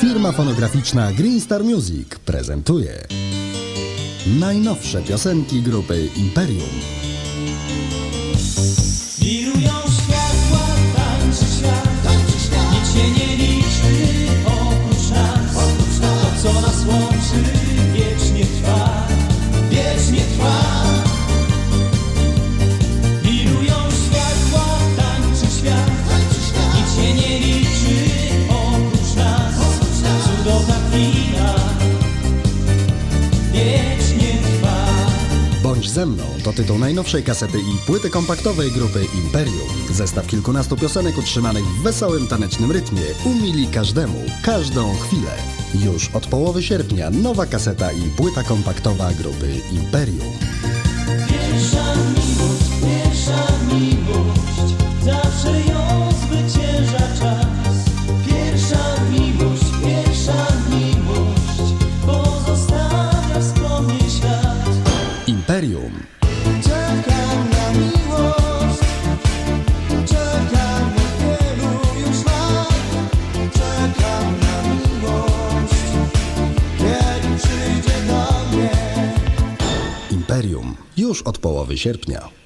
Firma fonograficzna Green Star Music prezentuje najnowsze piosenki grupy Imperium. Bądź ze mną to tytuł najnowszej kasety i płyty kompaktowej grupy Imperium. Zestaw kilkunastu piosenek utrzymanych w wesołym tanecznym rytmie umili każdemu, każdą chwilę. Już od połowy sierpnia nowa kaseta i płyta kompaktowa grupy Imperium. Imperium. Czekam na miłość, czekam od wielu już lat. Czekam na miłość, kiedy przyjdzie do mnie. Imperium. Już od połowy sierpnia.